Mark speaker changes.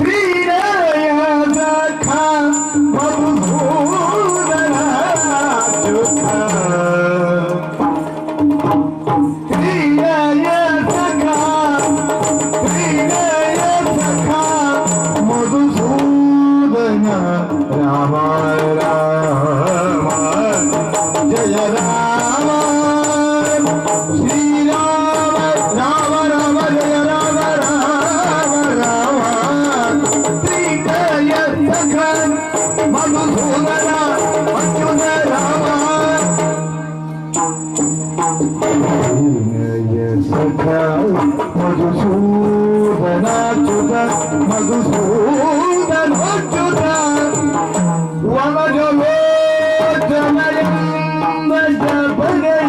Speaker 1: fria. Madhusudan, Madhusudan, Madhusudan, Madhusudan, Madhusudan, Madhusudan, Madhusudan,